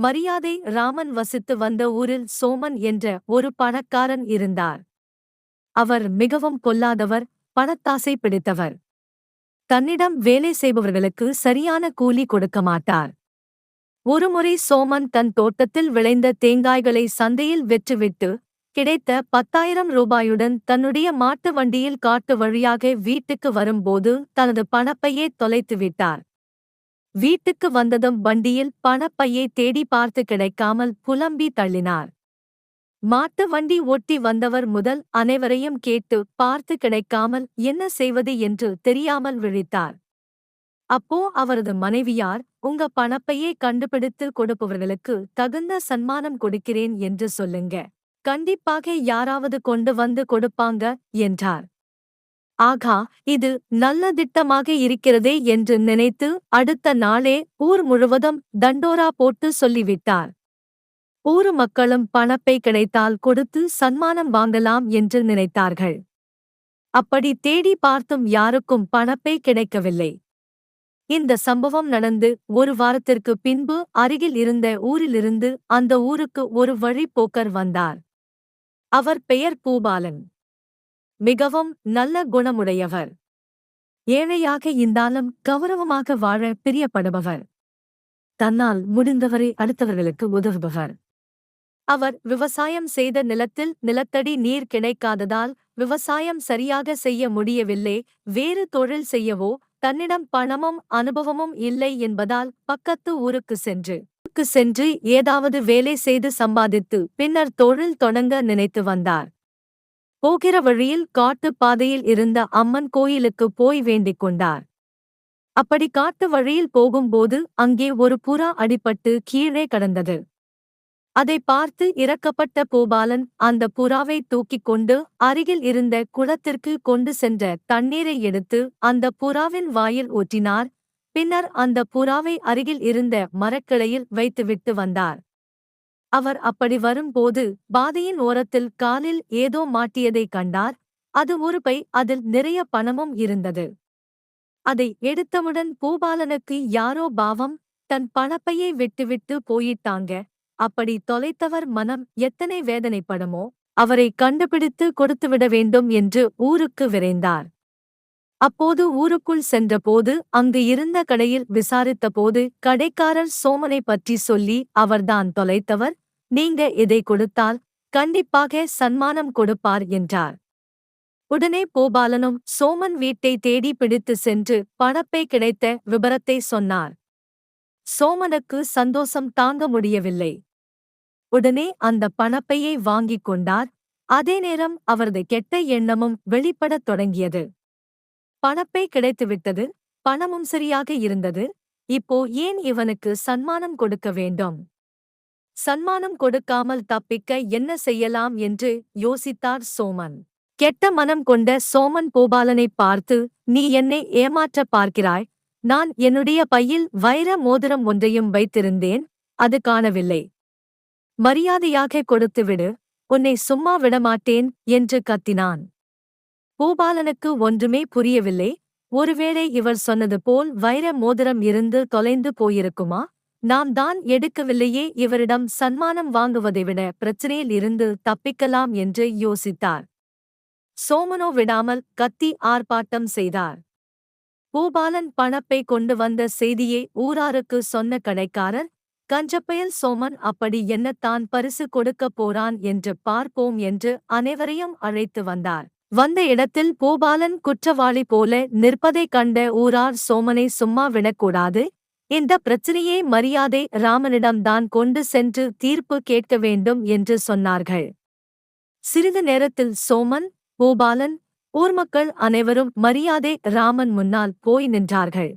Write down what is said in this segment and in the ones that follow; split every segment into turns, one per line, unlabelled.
மரியாதை ராமன் வசித்து வந்த ஊரில் சோமன் என்ற ஒரு பணக்காரன் இருந்தார். அவர் மிகவும் பொல்லாதவர் பணத்தாசை பிடித்தவர். தன்னிடம் வேலை செய்பவர்களுக்கு சரியான கூலி கொடுக்க மாட்டார். ஒருமுறை சோமன் தன் தோட்டத்தில் விளைந்த தேங்காய்களை சந்தையில் விற்றுவிட்டு கிடைத்த பத்தாயிரம் ரூபாயுடன் தன்னுடைய மாட்டு வண்டியில் காட்டு வழியாக வீட்டுக்கு வரும்போது தனது பணப்பையே தொலைத்து விட்டார் வீட்டுக்கு வந்ததும் வண்டியில் பணப்பையை தேடி பார்த்து கிடைக்காமல் புலம்பி தள்ளினார். மாட்டு வண்டி ஓட்டி வந்தவர் முதல் அனைவரையும் கேட்டு பார்த்து கிடைக்காமல் என்ன செய்வது என்று தெரியாமல் விழித்தார். அப்போ அவரது மனைவியார் உங்க பணப்பையே கண்டுபிடித்து கொடுப்பவர்களுக்கு தகுந்த சன்மானம் கொடுக்கிறேன் என்று சொல்லுங்க. கண்டிப்பாக யாராவது கொண்டு வந்து கொடுப்பாங்க என்றார். ஆகா இது நல்ல திட்டமாக இருக்கிறதே என்று நினைத்து அடுத்த நாளே ஊர் முழுவதும் தண்டோரா போட்டு சொல்லிவிட்டார். ஊரு மக்களும் பணப்பை கிடைத்தால் கொடுத்து சன்மானம் வாங்கலாம் என்று நினைத்தார்கள். அப்படி தேடி பார்த்தும் யாருக்கும் பணப்பை கிடைக்கவில்லை. இந்த சம்பவம் நடந்து ஒரு வாரத்திற்கு பின்பு அருகில் இருந்த ஊரிலிருந்து அந்த ஊருக்கு ஒரு வழிப்போக்கர் வந்தார். அவர் பெயர் பூபாலன். மிகவும் நல்ல குணமுடையவர். ஏழையாக இருந்தாலும் கௌரவமாக வாழ பிரியப்படுபவர். தன்னால் முடிந்தவரை அடுத்தவர்களுக்கு உதவுபவர். அவர் விவசாயம் செய்த நிலத்தில் நிலத்தடி நீர் கிடைக்காததால் விவசாயம் சரியாக செய்ய முடியவில்லை வேறு தொழில் செய்யவோ தன்னிடம் பணமும் அனுபவமும் இல்லை என்பதால் பக்கத்து ஊருக்கு சென்று ஊருக்கு சென்று ஏதாவது வேலை செய்து சம்பாதித்து பின்னர் தொழில் தொடங்க நினைத்து வந்தார். போகிற வழியில் காட்டுப் பாதையில் இருந்த அம்மன் கோயிலுக்கு போய் வேண்டிக் கொண்டார். அப்படி காட்டு வழியில் போகும்போது அங்கே ஒரு புறா அடிபட்டு கீழே கடந்தது. அதை பார்த்து இறக்கப்பட்ட பூபாலன் அந்த புறாவை தூக்கிக் கொண்டு அருகில் இருந்த குளத்திற்கு கொண்டு சென்ற தண்ணீரை எடுத்து அந்த புறாவின் வாயில் ஊற்றினார். பின்னர் அந்த புறாவை அருகில் இருந்த மரக்கிளையில் வைத்துவிட்டு வந்தார். அவர் அப்படி வரும்போது பாதையின் ஓரத்தில் காலில் ஏதோ மாட்டியதைக் கண்டார். அது ஒரு பை அதில் நிறைய பணமும் இருந்தது. அதை எடுத்தவுடன் பூபாலனுக்கு யாரோ பாவம் தன் பணப்பையை விட்டுவிட்டு போயிட்டாங்க. அப்படி தொலைத்தவர் மனம் எத்தனை வேதனைப்படுமோ அவரை கண்டுபிடித்து கொடுத்துவிட வேண்டும் என்று ஊருக்கு விரைந்தார். அப்போது ஊருக்குள் சென்றபோது அங்கு இருந்த கடையில் விசாரித்தபோது கடைக்காரர் சோமனை பற்றி சொல்லி அவர்தான் தொலைத்தவர் நீங்க இதை கொடுத்தால் கண்டிப்பாக சன்மானம் கொடுப்பார் என்றார். உடனே பூபாலனும் சோமன் வீட்டை தேடி பிடித்து சென்று பணப்பை கிடைத்த விபரத்தை சொன்னார். சோமனுக்கு சந்தோஷம் தாங்க முடியவில்லை. உடனே அந்த பணப்பையை வாங்கிக் கொண்டார். அதே நேரம் அவரது கெட்ட எண்ணமும் வெளிப்படத் தொடங்கியது. பணப்பை கிடைத்துவிட்டது பணமும் சரியாக இருந்தது. இப்போ ஏன் இவனுக்கு சன்மானம் கொடுக்க வேண்டும்? சன்மானம் கொடுக்காமல் தப்பிக்க என்ன செய்யலாம் என்று யோசித்தார் சோமன். கெட்ட மனம் கொண்ட சோமன் பூபாலனை பார்த்து நீ என்னை ஏமாற்ற பார்க்கிறாய்? நான் என்னுடைய பையில் வைர மோதிரம் ஒன்றையும் வைத்திருந்தேன் அது காணவில்லை. மரியாதையாக கொடுத்துவிடு உன்னை சும்மா விடமாட்டேன் என்று கத்தினான். பூபாலனுக்கு ஒன்றுமே புரியவில்லை. ஒருவேளை இவர் சொன்னது போல் வைர மோதிரம் இருந்து தொலைந்து போயிருக்குமா? நாம் தான் எடுக்கவில்லையே இவரிடம் சன்மானம் வாங்குவதை விட பிரச்சனையில் இருந்து தப்பிக்கலாம் என்று யோசித்தார். சோமனோ விடாமல் கத்தி ஆர்ப்பாட்டம் செய்தார். பூபாலன் பணப்பை கொண்டு வந்த செய்தியை ஊராருக்கு சொன்ன கடைக்காரர் கஞ்சப்பயல் சோமன் அப்படி என்னத்தான் பரிசு கொடுக்கப் போறான் என்று பார்ப்போம் என்று அனைவரையும் அழைத்து வந்தார். வந்த இடத்தில் பூபாலன் குற்றவாளி போல நிற்பதைக் கண்ட ஊரார் சோமனை சும்மா விடக்கூடாது இந்த பிரச்சனையை மரியாதை ராமனிடம்தான் கொண்டு சென்று தீர்ப்பு கேட்க வேண்டும் என்று சொன்னார்கள். சிறிது நேரத்தில் சோமன் பூபாலன் ஊர்மக்கள் அனைவரும் மரியாதை ராமன் முன்னால் போய் நின்றார்கள்.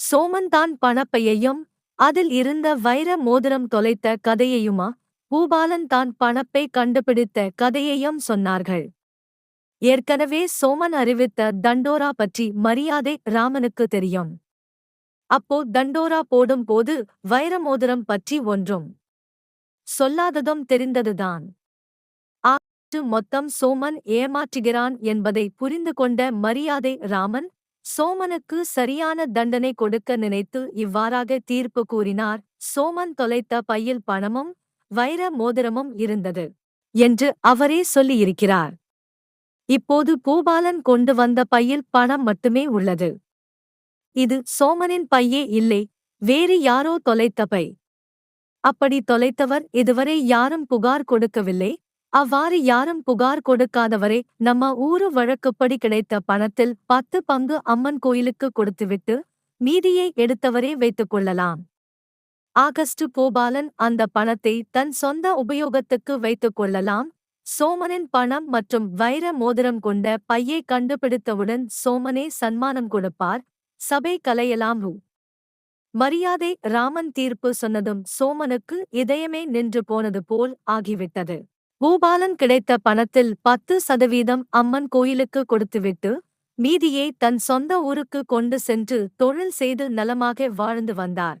சோமன் தான் பணப்பையையும் அதில் இருந்த வைர மோதிரம் தொலைத்த கதையையுமா பூபாலன் தான் பணப்பை கண்டுபிடித்த கதையையும் சொன்னார்கள். ஏற்கனவே சோமன் அறிவித்த தண்டோரா பற்றி மரியாதை ராமனுக்கு தெரியும். அப்போ தண்டோரா போடும் போது வைர மோதிரம் பற்றி ஒன்றும் சொல்லாததும் தெரிந்ததுதான். ஆற்று மொத்தம் சோமன் ஏமாற்றுகிறான் என்பதை புரிந்து கொண்ட மரியாதை ராமன் சோமனுக்கு சரியான தண்டனை கொடுக்க நினைத்து இவ்வாறாக தீர்ப்பு கூறினார். சோமன் தொலைத்த பையில் பணமும் வைர மோதிரமும் இருந்தது என்று அவரே சொல்லியிருக்கிறார். இப்போது பூபாலன் கொண்டு வந்த பையில் பணம் மட்டுமே உள்ளது. இது சோமனின் பையே இல்லை வேறு யாரோ தொலைத்த பை. அப்படி தொலைத்தவர் இதுவரை யாரும் புகார் கொடுக்கவில்லை அவ்வாறு யாரும் புகார் கொடுக்காதவரை நம்ம ஊரு வழக்குப்படி கிடைத்த பணத்தில் பத்து பங்கு அம்மன் கோயிலுக்கு கொடுத்துவிட்டு மீதியை எடுத்தவரே வைத்துக் கொள்ளலாம். ஆகஸ்ட் கோபாலன் அந்த பணத்தை தன் சொந்த உபயோகத்துக்கு வைத்துக் கொள்ளலாம் சோமனின் பணம் மற்றும் வைர மோதிரம் கொண்ட பையை கண்டுபிடித்தவுடன் சோமனே சன்மானம் கொடுப்பார் சபை கலையலாம் ரூ. மரியாதை ராமன் தீர்ப்பு சொன்னதும் சோமனுக்கு இதயமே நின்று போனது போல் ஆகிவிட்டது. பூபாலன் கிடைத்த பணத்தில் பத்து சதவீதம் அம்மன் கோயிலுக்கு கொடுத்துவிட்டு மீதியை தன் சொந்த ஊருக்கு கொண்டு சென்று தொழில் செய்து நலமாக வாழ்ந்து வந்தார்.